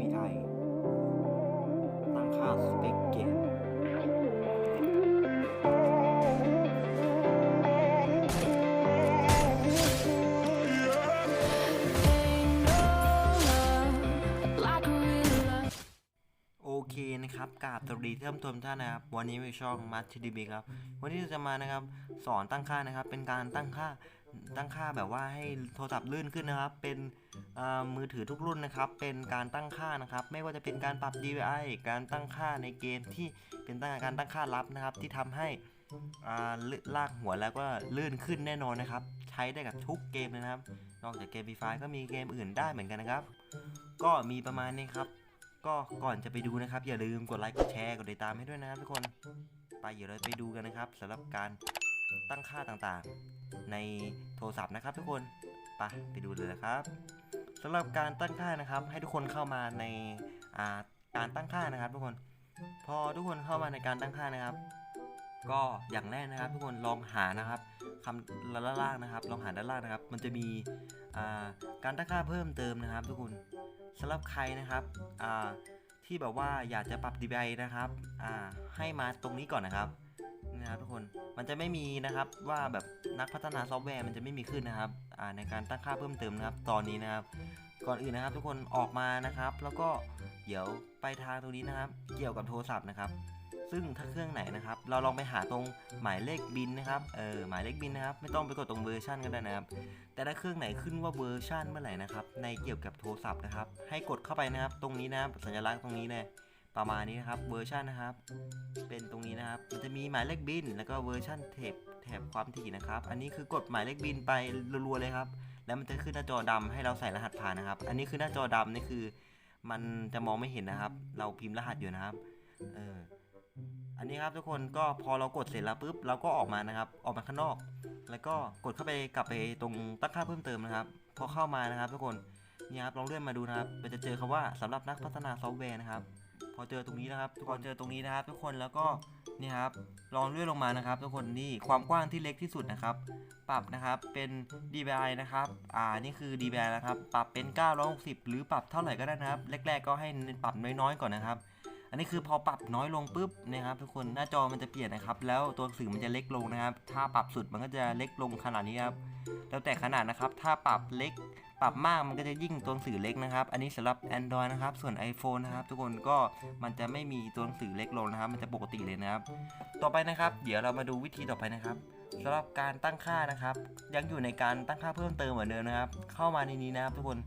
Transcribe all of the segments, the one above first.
DBI ตั้งค่าสเปคเกมโอเคนะครับกราบสวัสดีท่านผู้ชมท่านนะครับ วันนี้เป็นช่องมั t ทีดีบีครับ วันนี้เราจะมานะครับ สอนตั้งค่านะครับ เป็นการตั้งค่า ตั้งค่าแบบว่าให้โทรศัพท์ลื่นขึ้นนะครับ เป็นอ่ามือถือทุกรุ่นนะครับ เป็นการตั้งค่านะครับ ไม่ว่าจะเป็นการปรับ DPI การตั้งค่าในเกมที่เป็นตั้งการตั้งค่าลับนะครับ ที่ทำให้อ่าลื่นลากหัวแล้วก็ลื่นขึ้นแน่นอนนะครับ ใช้ได้กับทุกเกมเลยนะครับ นอกจากเกมฟรีไฟก็มีเกมอื่นได้เหมือนกันนะครับ ก็มีประมาณนี้ครับ ก็ก่อนจะไปดูนะครับ อย่าลืมกดไลค์กดแชร์กดติดตามให้ด้วยนะครับทุกคนไปเดี๋ยวเราไปดูกันนะครับสำหรับการตั้งค่าต่างๆ ในโทรศัพท์นะครับทุกคนไปไปดูเลยนะครับสำหรับการตั้งค่านะครับ ให้ทุกคนเข้ามาในาการตั้งค่านะครับ ทุกคน พอทุกคนเข้ามาในการตั้งค่านะครับ ก็อย่างแรกนะครับ ทุกคนลองหานะครับคำด้านล่างนะครับ ลองหาด้านล่างนะครับ มันจะมีาการตั้งค่าเพิ่มเติมนะครับ ทุกคนสำหรับใครนะครับที่แบบว่าอยากจะปรับ DPI นะครับให้มาตรงนี้ก่อนนะครับ นะครับทุกคนมันจะไม่มีนะครับว่าแบบนักพัฒนาซอฟต์แวร์มันจะไม่มีขึ้นนะครับอ่าในการตั้งค่าเพิ่มเติมนะครับ ตอนนี้นะครับ ก่อนอื่นนะครับ ทุกคนออกมานะครับ แล้วก็เดี๋ยวไปทางตรงนี้นะครับ เกี่ยวกับโทรศัพท์นะครับซึ่งถ้าเครื่องไหนนะครับ เราลองไปหาตรงหมายเลขบินนะครับ เออหมายเลขบินนะครับ ไม่ต้องไปกดตรงเวอร์ชันก็ได้นะครับ แต่ถ้าเครื่องไหนขึ้นว่าเวอร์ชันเมื่อไหร่นะครับ ในเกี่ยวกับโทรศัพท์นะครับ ให้กดเข้าไปนะครับ ตรงนี้นะครับสัญลักษณ์ตรงนี้เลย ประมาณนี้นะครับเวอร์ชันนะครับ เป็นตรงนี้นะครับ มันจะมีหมายเลขบิน แล้วก็เวอร์ชันเทปแถบความถี่นะครับ อันนี้คือกดหมายเลขบินไปรัวๆเลยครับ แล้วมันจะขึ้นหน้าจอดำให้เราใส่รหัสผ่านนะครับ อันนี้คือหน้าจอดำนี่คือ มันจะมองไม่เห็นนะครับ เราพิมพ์รหัสอยู่นะครับ เออ อันนี้ครับทุกคนก็พอเรากดเสร็จแล้วปุ๊บเราก็ออกมานะครับ ออกมาข้างนอก แล้วก็กดเข้าไปกลับไปตรงตั้งค่าเพิ่มเติมนะครับ พอเข้ามานะครับ ทุกคนนี่ครับลองเลื่อนมาดูนะครับมันจะเจอคำว่าสำหรับนักพัฒนาซอฟต์แวร์นะครับ พอเจอตรงนี้นะครับทุกคนเจอตรงนี้นะครับ ทุกคนแล้วก็นี่ครับลองเลื่อนลงมานะครับ ทุกคนนี่ความกว้างที่เล็กที่สุดนะครับ ปรับนะครับเป็น DPI นะครับอ่านี่คือ DPI นะครับ ปรับเป็น 960 หรือปรับเท่าไหร่ก็ได้นะครับ แรก ๆ ก็ให้ปรับน้อยๆก่อนนะครับ อันนี้คือพอปรับน้อยลงปุ๊บนะครับ ทุกคนหน้าจอมันจะเปลี่ยนนะครับ แล้วตัวหนังสือมันจะเล็กลงนะครับ ถ้าปรับสุดมันก็จะเล็กลงขนาดนี้ครับแล้วแต่ขนาดนะครับ ถ้าปรับเล็ก ปรับมากมันก็จะยิ่งตัวหนังสือเล็กนะครับ อันนี้สำหรับ Android นะครับ ส่วน iPhone นะครับ ทุกคนก็มันจะไม่มีตัวหนังสือเล็กลงนะครับ มันจะปกติเลยนะครับ ต่อไปนะครับ เดี๋ยวเรามาดูวิธีต่อไปนะครับสำหรับการตั้งค่านะครับ ยังอยู่ในการตั้งค่าเพิ่มเติมเหมือนเดิมนะครับ เข้ามาในนี้นะครับ ทุกคน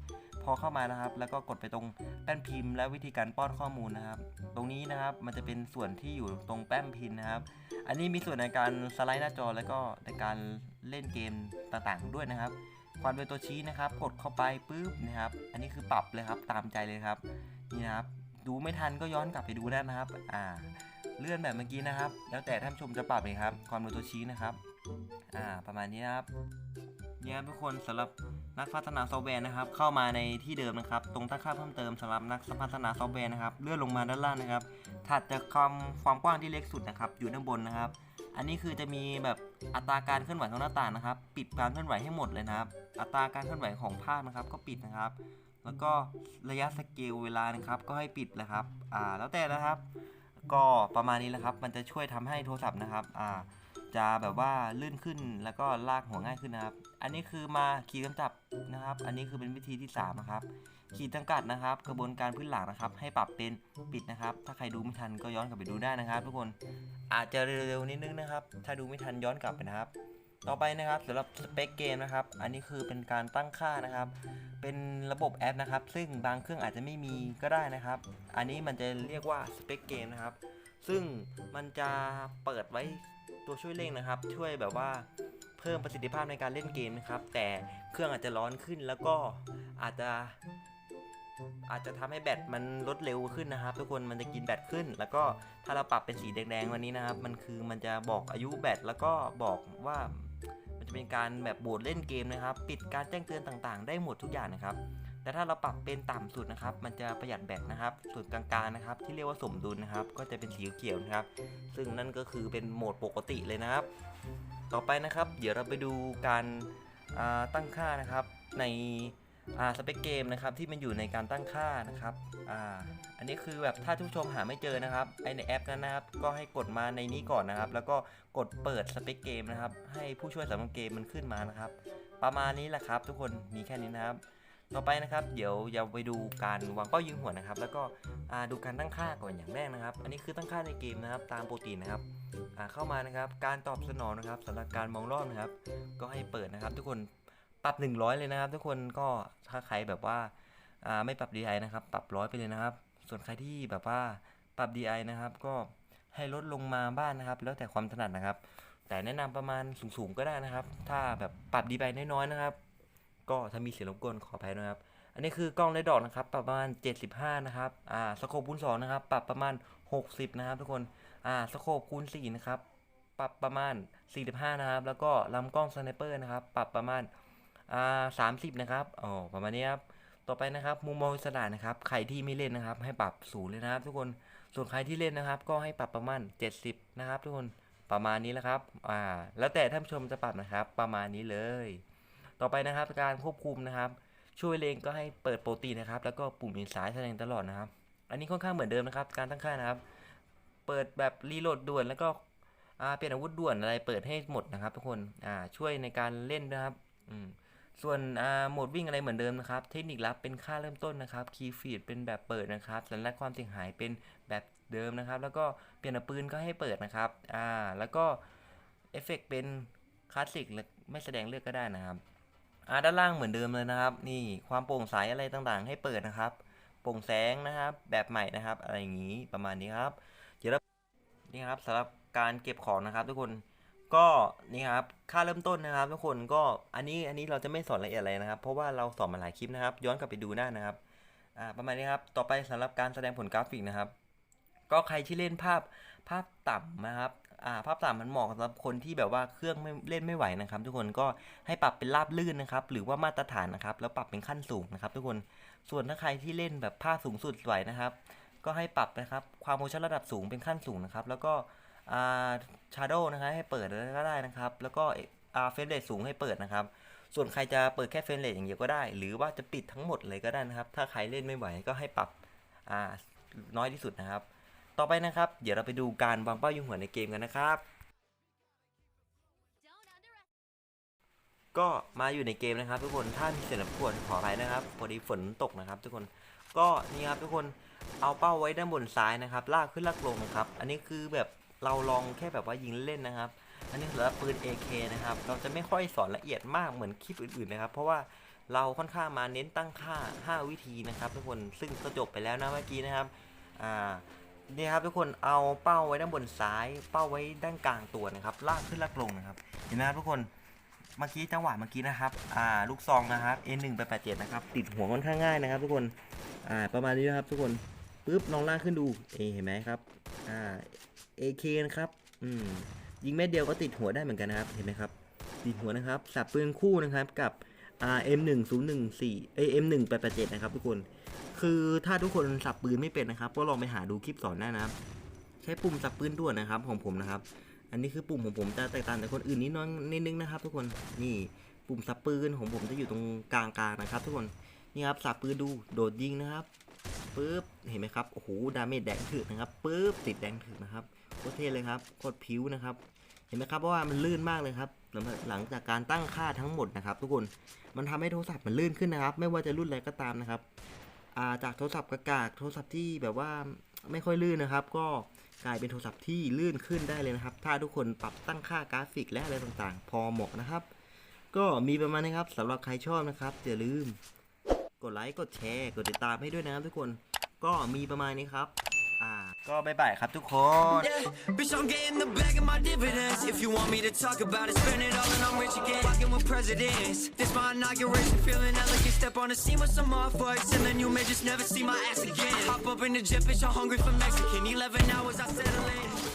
พอเข้ามานะครับ แล้วก็กดไปตรงแป้นพิมพ์ และวิธีการป้อนข้อมูลนะครับ ตรงนี้นะครับมันจะเป็นส่วนที่อยู่ตรงแป้นพิมพ์นะครับ อันนี้มีส่วนในการสไลด์หน้าจอ แล้วก็ในการเล่นเกมต่างๆ ด้วยนะครับ วามเป็นตัวชี้นะครับ กดเข้าไปปุ๊บนะครับ อันนี้คือปรับเลยครับตามใจเลยครับนี่นะครับ ดูไม่ทันก็ย้อนกลับไปดูได้นะครับ อ่า เลื่อนแบบเมื่อกี้นะครับ แล้วแต่ท่านชมจะปรับเลยครับ ความเป็นตัวชี้นะครับ อ่า ประมาณนี้นะครับเนี่ยทุกคนสำหรับนักพัฒนาซอฟต์แวร์นะครับ เข้ามาในที่เดิมนะครับ ตรงตั้งค่าเพิ่มเติมสำหรับนักพัฒนาซอฟต์แวร์นะครับ เลื่อนลงมาด้านล่างนะครับถัดจากความความกว้างที่เล็กสุดนะครับ อยู่ด้านบนนะครับ อันนี้คือจะมีแบบอัตราการเคลื่อนไหวของหน้าต่างนะครับ ปิดการเคลื่อนไหวให้หมดเลยนะครับ อัตราการเคลื่อนไหวของภาพนะครับ ก็ปิดนะครับ แล้วก็ระยะสเกลเวลานะครับ ก็ให้ปิดนะครับ อ่า แล้วแต่นะครับ ก็ประมาณนี้แหละครับ มันจะช่วยทำให้โทรศัพท์นะครับ อ่า จะแบบว่าลื่นขึ้นแล้วก็ลากหัวง่ายขึ้นนะครับ อันนี้คือมาขีดกำจับนะครับ อันนี้คือเป็นวิธีที่3นะครับขีดจำกัดนะครับ กระบวนการพื้นหลังนะครับ ให้ปรับเป็นปิดนะครับ ถ้าใครดูไม่ทันก็ย้อนกลับไปดูได้นะครับ ทุกคนอาจจะเร็วๆนิดนึงนะครับ ถ้าดูไม่ทันย้อนกลับไปนะครับ ต่อไปนะครับสำหรับสเปคเกมนะครับ อันนี้คือเป็นการตั้งค่านะครับ เป็นระบบแอปนะครับ ซึ่งบางเครื่องอาจจะไม่มีก็ได้นะครับ อันนี้มันจะเรียกว่าสเปคเกมนะครับซึ่งมันจะเปิดไว้ ตัวช่วยเร่งนะครับ ช่วยแบบว่าเพิ่มประสิทธิภาพในการเล่นเกมนะครับ แต่เครื่องอาจจะร้อนขึ้นแล้วก็อาจจะ อาจจะทำให้แบตมันลดเร็วขึ้นนะครับ ทุกคนมันจะกินแบตขึ้น แล้วก็ถ้าเราปรับเป็นสีแดงๆวันนี้นะครับ มันคือมันจะบอกอายุแบตแล้วก็บอกว่ามันจะเป็นการแบบโหมดเล่นเกมนะครับ ปิดการแจ้งเตือนต่างๆ ได้หมดทุกอย่างนะครับ แต่ถ้าเราปรับเป็นต่ำสุดนะครับ มันจะประหยัดแบตนะครับ ส่วนกลางๆนะครับ ที่เรียกว่าสมดุลนะครับ ก็จะเป็นสีเขียวนะครับ ซึ่งนั่นก็คือเป็นโหมดปกติเลยนะครับ ต่อไปนะครับ เดี๋ยวเราไปดูการตั้งค่านะครับในสเปคเกมนะครับที่มันอยู่ในการตั้งค่านะครับออันนี้คือแบบถ้าทุกชมหาไม่เจอนะครับไอในแอปนั้นนะครับก็ให้กดมาในนี้ก่อนนะครับ แล้วก็กดเปิดสเปคเกมนะครับ ให้ผู้ช่วยสำรองเกมมันขึ้นมานะครับ ประมาณนี้แหละครับ ทุกคนมีแค่นี้นะครับ ต่อไปนะครับเดี๋ยวอย่าไปดูการวางเป้ายิงหัวนะครับ แล้วก็ดูการตั้งค่าก่อนอย่างแรกนะครับ อันนี้คือตั้งค่าในเกมนะครับ ตามโปกตินนะครับเข้ามานะครับ การตอบสนองนะครับสำหรับการมองรอบนะครับ ก็ให้เปิดนะครับ ทุกคนปรับ 100 เลยนะครับ ทุกคนก็ถ้าใครแบบว่าไม่ปรับ DI นะครับ ปรับร้อยไปเลยนะครับ ส่วนใครที่แบบว่าปรับ DI นะครับ ก็ให้ลดลงมาบ้างนะครับ แล้วแต่ความถนัดนะครับ แต่แนะนำประมาณสูงๆก็ได้นะครับ ถ้าแบบปรับ DI น้อยๆนะครับ ก็ถ้ามีเสียงรบกวนขออภัยนะครับ อันนี้คือกล้องเลดดอกนะครับปรับ ประมาณ 75 นะครับ อ่าสโคปคูณ2นะครับ ปรับประมาณ 60 นะครับ ทุกคน อ่าสโคปคูณ4นะครับ ปรับประมาณ 45 นะครับ แล้วก็ลำกล้องสไนเปอร์นะครับ ปรับประมาณ อ่า 30 นะครับอ๋อประมาณนี้ครับ ต่อไปนะครับ มุมมองอิสระนะครับ ใครที่ไม่เล่นนะครับ ให้ปรับศูนย์เลยนะครับ ทุกคน ส่วนใครที่เล่นนะครับ ก็ให้ปรับประมาณ 70 นะครับ ทุกคน ประมาณนี้แหละครับ อ่า แล้วแต่ท่านผู้ชมจะปรับนะครับ ประมาณนี้เลย ต่อไปนะครับการควบคุมนะครับ ช่วยเลงก็ให้เปิดโปรตีนนะครับ แล้วก็ปุ่มอินซ้ายแสดงตลอดนะครับ อันนี้ค่อนข้างเหมือนเดิมนะครับ การตั้งค่านะครับ เปิดแบบรีโหลดด่วนแล้วก็เปลี่ยนอาวุธด่วนอะไรเปิดให้หมดนะครับ ทุกคนช่วยในการเล่นนะครับส่วนโหมดวิ่งอะไรเหมือนเดิมนะครับ เทคนิคลับเป็นค่าเริ่มต้นนะครับคีย์ฟีดเป็นแบบเปิดนะครับสัญลักษณ์ความเสียหายเป็นแบบเดิมนะครับ แล้วก็เปลี่ยนปืนก็ให้เปิดนะครับอ่าแล้วก็เอฟเฟกเป็นคลาสสิกไม่แสดงเลือกก็ได้นะครับ อ่าด้านล่างเหมือนเดิมเลยนะครับ นี่ความโปร่งใสอะไรต่างๆ ให้เปิดนะครับ โปร่งแสงนะครับ แบบใหม่นะครับ อะไรอย่างนี้ประมาณนี้ครับเดี๋ยวนี่ครับสำหรับการเก็บของนะครับทุกคนก็นี่ครับค่าเริ่มต้นนะครับ ทุกคนก็อันนี้อันนี้เราจะไม่สอนละเอียดอะไรนะครับ เพราะว่าเราสอนมาหลายคลิปนะครับ ย้อนกลับไปดูได้านะครับอ่าประมาณนี้ครับต่อไปสำหรับการแสดงผลกราฟิกนะครับ ก็ใครที่เล่นภาพภาพต่ำนะครับ ภาพต่ำมันเหมาะสำหรับคนที่แบบว่าเครื่องไม่เล่นไม่ไหวนะครับ ทุกคนก็ให้ปรับเป็นราบลื่นนะครับ หรือว่ามาตรฐานนะครับ แล้วปรับเป็นขั้นสูงนะครับ ทุกคนส่วนถ้าใครที่เล่นแบบภาพสูงสุดไหวนะครับ ก็ให้ปรับนะครับความโมชั่นระดับสูงเป็นขั้นสูงนะครับ แล้วก็ชาร์โดนะครับให้เปิดก็ได้นะครับ แล้วก็อาเฟรมเรทสูงให้เปิดนะครับ ส่วนใครจะเปิดแค่เฟรมเรทอย่างเดียวก็ได้ หรือว่าจะปิดทั้งหมดเลยก็ได้นะครับ ถ้าใครเล่นไม่ไหวก็ให้ปรับน้อยที่สุดนะครับ ต่อไปนะครับ เดี๋ยวเราไปดูการวางเป้ายิงหัวในเกมกันนะครับ ก็มาอยู่ในเกมนะครับ ทุกคนถ้ามีเสียงรบกวนขออภัยนะครับพอดีฝนตกนะครับ ทุกคนก็นี่ครับทุกคนเอาเป้าไว้ด้านบนซ้ายนะครับ ลากขึ้นลากลงนะครับ อันนี้คือแบบเราลองแค่แบบว่ายิงเล่นนะครับ อันนี้สำหรับปืน AK นะครับ เราจะไม่ค่อยสอนละเอียดมากเหมือนคลิปอื่นๆนะครับ เพราะว่าเราค่อนข้างมาเน้นตั้งค่า 5 วิธีนะครับทุกคน ซึ่งก็จบไปแล้วนะเมื่อกี้นะครับ อ่า นี่ครับทุกคนเอาเป้าไว้ด้านบนซ้าย เป้าไว้ด้านกลางตัวนะครับ ลากขึ้นลากลงนะครับ เห็นไหมครับทุกคนเมื่อกี้จังหวะเมื่อกี้นะครับ อ่า ลูกซองนะครับ N1 ไป87นะครับ ติดหัวค่อนข้างง่ายนะครับ ทุกคน อ่า ประมาณนี้นะครับ ทุกคน ปึ๊บ ลองลากขึ้นดู เอ เห็นไหมครับ อ่า AK นะครับ อืม ยิงเม็ดเดียวก็ติดหัวได้เหมือนกันนะครับ เห็นไหมครับ ติดหัวนะครับ สับปืนคู่นะครับ กับ อ่า M1014 เอ้ย M1887 นะครับ ทุกคน คือถ้าทุกคนสับปืนไม่เป็นนะครับ ก็ลองไปหาดูคลิปสอนได้นะครับ ใช้ปุ่มสับปืนด่วนนะครับ ของผมนะครับ อันนี้คือปุ่มของผมจะแตกต่างจากคนอื่นนิดน้อยนิดนึงนะครับ ทุกคนนี่ปุ่มสับปืนของผมจะอยู่ตรงกลางๆนะครับ ทุกคนนี่ครับสับปืนดูโดดยิงนะครับปึ๊บเห็นไหมครับโอ้โหดาเมจแดงถึกนะครับปึ๊บติดแดงถึกนะครับโคตรเท่เลยครับโคตรผิวนะครับเห็นไหมครับว่ามันลื่นมากเลยครับหลังจากการตั้งค่าทั้งหมดนะครับ ทุกคนมันทำให้โทรศัพท์มันลื่นขึ้นนะครับ ไม่ว่าจะรุ่นอะไรก็ตามนะครับ จากโทรศัพท์กระกากโทรศัพท์ที่แบบว่าไม่ค่อยลื่นนะครับ ก็กลายเป็นโทรศัพท์ที่ลื่นขึ้นได้เลยนะครับ ถ้าทุกคนปรับตั้งค่ากราฟิกและอะไรต่างๆ พอเหมาะนะครับ ก็มีประมาณนี้ครับสำหรับใครชอบนะครับอย่าลืม กดไลค์กดแชร์ กดติดตามให้ด้วยนะครับทุกคนก็มีประมาณนี้ครับ ก็บายบายครับทุกคน Yeah, bitch, I'm getting the bag of my dividends. If you want me to talk about it, spend it all and I'm rich again. Walking with presidents. This my inauguration, feeling elegant. Step on the scene with some off whites, and then you may just never see my ass again. I hop up in the jet, bitch, I'm hungry for Mexican. 11 hours, I settle in.